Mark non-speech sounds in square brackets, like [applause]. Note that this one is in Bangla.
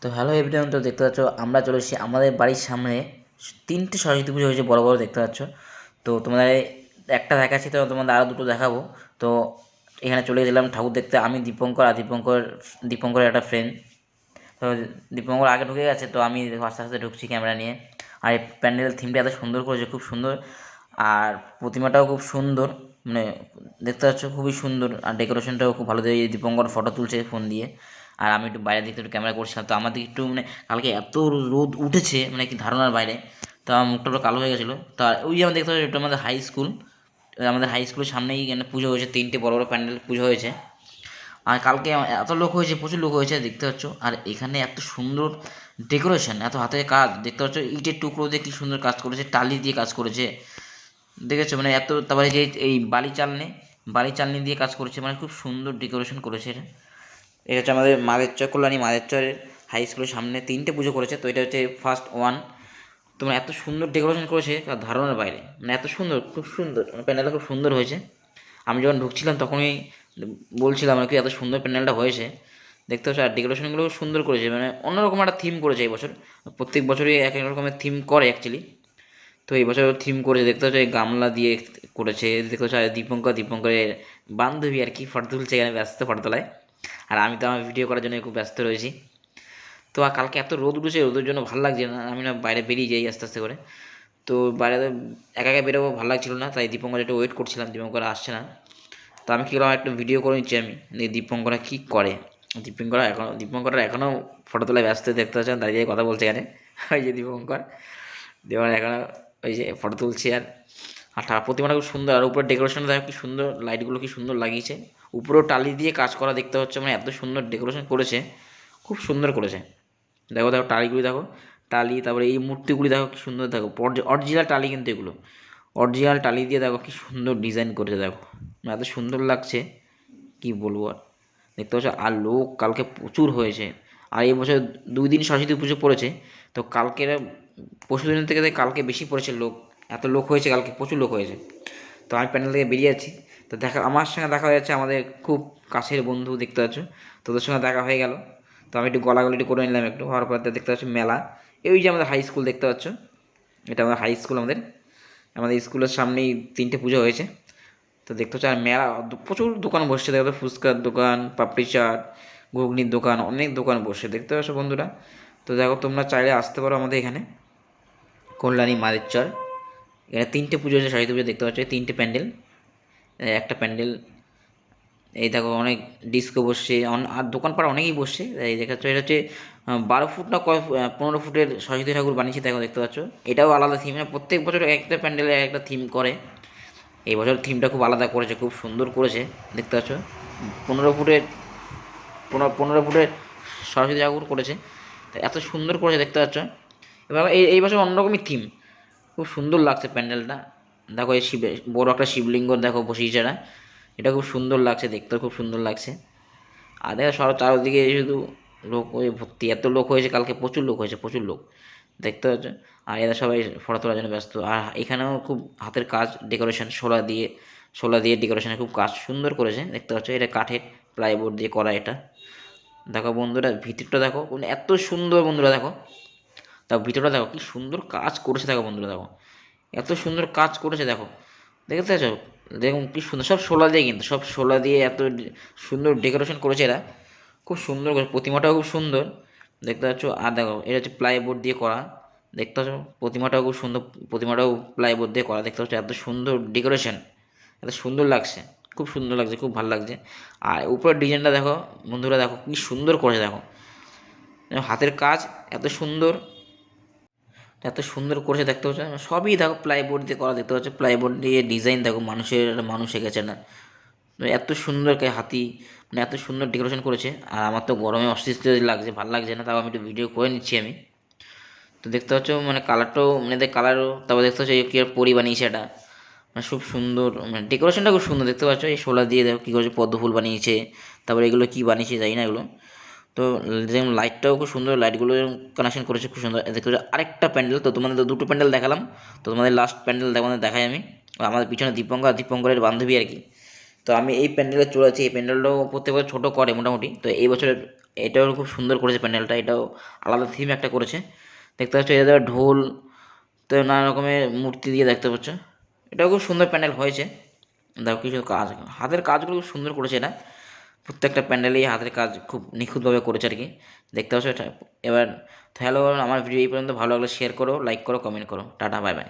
তো হ্যালো এভরিওয়ান তো দেখতে পাচ্ছ, আমরা চলে এসেছি আমাদের বাড়ির সামনে তিনটে সরস্বতী পুজো হয়েছে, বড় বড় দেখতে পাচ্ছ। তো তোমাদের একটা দেখাচ্ছি, তো তোমাদের আরও দুটো দেখাবো। তো এখানে চলে গেলাম ঠাকুর দেখতে, আমি দীপঙ্কর আর দীপঙ্কর, দীপঙ্করের একটা ফ্রেন্ড তো দীপঙ্কর আগে ঢুকে গেছে, তো আমি আস্তে আস্তে ঢুকছি ক্যামেরা নিয়ে। আর এই প্যান্ডেলের থিমটা এত সুন্দর করেছে, খুব সুন্দর। আর প্রতিমাটাও খুব সুন্দর মানে দেখতে পাচ্ছ খুবই সুন্দর। আর ডেকোরেশনটাও খুব ভালো দিয়ে দীপঙ্কর ফটো তুলছে ফোন দিয়ে। আর আমি একটু বাইরের দিকে একটু ক্যামেরা করছিলাম, তো আমার একটু মানে কালকে এত রোদ উঠেছে মানে কি ধারণার বাইরে, তো আমার মুখটা পুরো কালো হয়ে গেছিল। তো ওই যে আমরা দেখতে পাচ্ছি এটা আমাদের হাই স্কুল আমাদের হাই স্কুলের সামনেই এখানে পুজো হয়েছে, তিনটে বড় বড় প্যান্ডেল পুজো হয়েছে। আর কালকে এত লোক হয়েছে, প্রচুর লোক হয়েছে, দেখতে পাচ্ছ। আর এখানে এত সুন্দর ডেকোরেশন এত হাতের কাজ, দেখতে পাচ্ছ ইটের টুকরো দিয়ে কি সুন্দর কাজ করেছে, টালি দিয়ে কাজ করেছে। দেখেছ? মানে এত, তারপরে যে এই বালি চালনি বালি চালনি দিয়ে কাজ করেছে মানে খুব সুন্দর ডেকোরেশন করেছে এটা এটা হচ্ছে আমাদের মাদেরচর কল্যাণী মাদেরচরের হাই স্কুলের সামনে তিনটে পুজো করেছে। তো এটা হচ্ছে ফার্স্ট ওয়ান তোমার এত সুন্দর ডেকোরেশন করেছে তার ধারণার বাইরে। মানে এত সুন্দর, খুব সুন্দর। মানে প্যান্ডেলটা খুব সুন্দর হয়েছে। আমি যখন ঢুকছিলাম তখনই বলছিলাম আর কি, এত সুন্দর প্যান্ডেলটা হয়েছে। দেখতে পাচ্ছ, আর ডেকোরেশনগুলো সুন্দর করেছে। মানে অন্যরকম একটা থিম করেছে এই বছর। প্রত্যেক বছরই এক এক রকমের থিম করে অ্যাকচুয়ালি তো এই বছর থিম করেছে। দেখতে পাচ্ছ গামলা দিয়ে করেছে। দেখতে পাচ্ছ দীপঙ্কর, দীপঙ্করের বান্ধবী আর কি ফটো তুলছে, এখানে ব্যস্ত ফটো তোলায় আর আমি তো আমার ভিডিও করার জন্য খুব ব্যস্ত রয়েছি। তো আর কালকে এত রোদ উঠেছে, রোদের জন্য ভালো লাগছে না। আমি না বাইরে বেরিয়ে যাই আস্তে আস্তে করে। তো বাইরে একা একা বেরোবো ভালো লাগছিল না, তাই দীপঙ্কর একটু ওয়েট করছিলাম, দীপঙ্কর আসছে না। তো আমি কী করলাম, একটু ভিডিও করে নিচ্ছি আমি দীপঙ্করা কী করে? দীপঙ্কর এখনও দীপঙ্কররা এখনও ফটো তোলায় ব্যস্ত, দেখতে পাচ্ছেন দাঁড়িয়ে কথা বলছে এখানে। [laughs] ওই যে দীপঙ্কর দীপঙ্কর এখনও ওই যে ফটো তুলছে আর আর প্রতিমাটা খুব সুন্দর, আর উপরে ডেকোরেশন দেখো কি সুন্দর লাইটগুলো কি সুন্দর লাগিয়েছে। উপরেও টালি দিয়ে কাজ করা দেখতে হচ্ছে মানে এত সুন্দর ডেকোরেশন করেছে, খুব সুন্দর করেছে। দেখো দেখো টালিগুলি দেখো, টালি, তারপরে এই মূর্তিগুলি দেখো কি সুন্দর, দেখো অরিজিনাল টালি কিন্তু এগুলো। অরিজিনাল টালি দিয়ে দেখো কি সুন্দর ডিজাইন করেছে, দেখো। মানে এত সুন্দর লাগছে, কি বলব আর। দেখতে পাচ্ছ, আর লোক কালকে প্রচুর হয়েছে। আর এই বছর দুই দিন সরস্বতী পুজো পড়েছে, তো কালকের পরশু দিনের থেকে কালকে বেশি পড়েছে লোক। এত লোক হয়েছে, কালকে প্রচুর লোক হয়েছে। তো আমি প্যান্ডেল থেকে বেরিয়ে যাচ্ছি। তো দেখা, আমার সঙ্গে দেখা হয়ে যাচ্ছে আমাদের খুব কাছের বন্ধু দেখতে পাচ্ছ। তোদের সঙ্গে দেখা হয়ে গেল। তো আমি একটু গলাগলি একটু করে নিলাম একটু, হওয়ার পর দেখতে পাচ্ছ মেলা। এই যে আমাদের হাই স্কুল দেখতে পাচ্ছ, এটা আমাদের হাই স্কুল আমাদের। আমাদের স্কুলের সামনেই তিনটে পুজো হয়েছে। তো দেখতে পাচ্ছ, আর মেলা প্রচুর দোকান বসছে। দেখো ফুচকার দোকান, পাপড়ি চাট, ঘুগনির দোকান, অনেক দোকান বসে দেখতে পাচ্ছ বন্ধুরা। তো দেখো, তোমরা চাইলে আসতে পারো আমাদের এখানে। কল্যাণী মাদের চর। এখানে তিনটে পুজো হচ্ছে সরস্বতী পুজো দেখতে পাচ্ছ তিনটে প্যান্ডেল। একটা প্যান্ডেল, এই দেখো অনেক ডিস্কো বসছে আর দোকানপাট অনেকেই বসছে, এই দেখাচ্ছ এটা হচ্ছে বারো ফুট না পনেরো ফুটের সরস্বতী ঠাকুর বানিয়েছে, দেখো দেখতে পাচ্ছ। এটাও আলাদা থিম মানে প্রত্যেক বছর একটা প্যান্ডেলে একটা থিম করে। এই বছর থিমটা খুব আলাদা করেছে, খুব সুন্দর করেছে, দেখতে পাচ্ছ। পনেরো ফুটের, পনেরো পনেরো ফুটের সরস্বতী ঠাকুর করেছে এত সুন্দর করেছে, দেখতে পাচ্ছ। এবার এই এই বছর অন্যরকমই থিম খুব সুন্দর লাগছে প্যান্ডেলটা। দেখো এই শিব, বড় একটা শিবলিঙ্গ দেখো বসিয়েছে এরা এটা খুব সুন্দর লাগছে দেখতে, খুব সুন্দর লাগছে। আর দেখো সব চারদিকে শুধু লোক ওই ভর্তি, এত লোক হয়েছে, কালকে প্রচুর লোক হয়েছে, প্রচুর লোক। দেখতে হচ্ছে আর এরা সবাই ফটো তোলার জন্য ব্যস্ত। আর এখানেও খুব হাতের কাজ, ডেকোরেশন শোলা দিয়ে শোলা দিয়ে ডেকোরেশনে খুব কাজ সুন্দর করেছে, দেখতে পাচ্ছ? এটা কাঠের প্লাইবোর্ড দিয়ে করা এটা। দেখো বন্ধুরা, ভিতরটা দেখো মানে এত সুন্দর বন্ধুরা, দেখো। তা ভিতরটা দেখো, কি সুন্দর কাজ করেছে দেখো বন্ধুরা, দেখো। এত সুন্দর কাজ করেছে, দেখো। দেখতে পাচ্ছ? দেখুন কি সুন্দর, সব শোলা দিয়ে কিন্তু, সব শোলা দিয়ে এত সুন্দর ডেকোরেশন করেছে এরা। খুব সুন্দর করে, প্রতিমাটাও খুব সুন্দর। দেখতে পাচ্ছ? আর দেখো, এটা হচ্ছে প্লাইবোর্ড দিয়ে করা। দেখতে পাচ্ছ? প্রতিমাটাও খুব সুন্দর, প্রতিমাটাও প্লাইবোর্ড দিয়ে করা। দেখতে পাচ্ছ? এত সুন্দর ডেকোরেশন, এত সুন্দর লাগছে। খুব সুন্দর লাগছে, খুব ভালো লাগছে। আর উপরের ডিজাইনটা দেখো, বন্ধুরা দেখো, কি সুন্দর করেছে, দেখো। হাতের কাজ এত সুন্দর। এত সুন্দর করেছে, দেখতে পাচ্ছ? সবই দেখো প্লাইবোর্ড দিয়ে করা, দেখতে পাচ্ছ? প্লাইবোর্ড দিয়ে ডিজাইন দেখো, মানুষের, মানুষ এঁকেছে না। এত সুন্দর হাতি মানে এত সুন্দর ডেকোরেশন করেছে। আর আমার তো গরমে অস্তিত্ব লাগছে, ভালো লাগছে না, তাও আমি একটু ভিডিও করে নিচ্ছি আমি। তো দেখতে পাচ্ছ মানে কালারটাও মানে কালারও তারপর দেখতে পাচ্ছ কী পরি বানিয়েছে এটা। মানে খুব সুন্দর মানে ডেকোরেশনটা খুব সুন্দর, দেখতে পাচ্ছ? এই শোলা দিয়ে দেখো কী করেছে পদ্ম ফুল বানিয়েছে, তারপরে এগুলো কী বানিয়েছে জানি না এগুলো। তো যেমন লাইটটাও খুব সুন্দর লাইটগুলো কানেকশন করেছে খুব সুন্দর। দেখতে আরেকটা প্যান্ডেল, তো তোমাদের দুটো প্যান্ডেল দেখালাম, তো তোমাদের লাস্ট প্যান্ডেল তোমাদের দেখাই আমি। আমাদের পিছনে দীপঙ্কর, দীপঙ্করের বান্ধবী আর কি। তো আমি এই প্যান্ডেলে চলেছি এই প্যান্ডেলটাও প্রত্যেক বছর ছোটো করে মোটামুটি, তো এই বছর এটাও খুব সুন্দর করেছে প্যান্ডেলটা, এটাও আলাদা থিম একটা করেছে। দেখতে পাচ্ছ এটা ঢোল, তো নানা রকমের মূর্তি দিয়ে দেখতে পাচ্ছ। এটাও খুব সুন্দর প্যান্ডেল হয়েছে। দেখো, কিছু কাজ, হাতের কাজগুলো খুব সুন্দর করেছে এটা প্রত্যেকটা প্যান্ডেলেই হাতের কাজ খুব নিখুঁতভাবে করেছে আর কি। দেখতে পাচ্ছ এবার হ্যালো আমার ভিডিও এই পর্যন্ত ভালো লাগলে শেয়ার করো লাইক করো কমেন্ট করো। Tata bye bye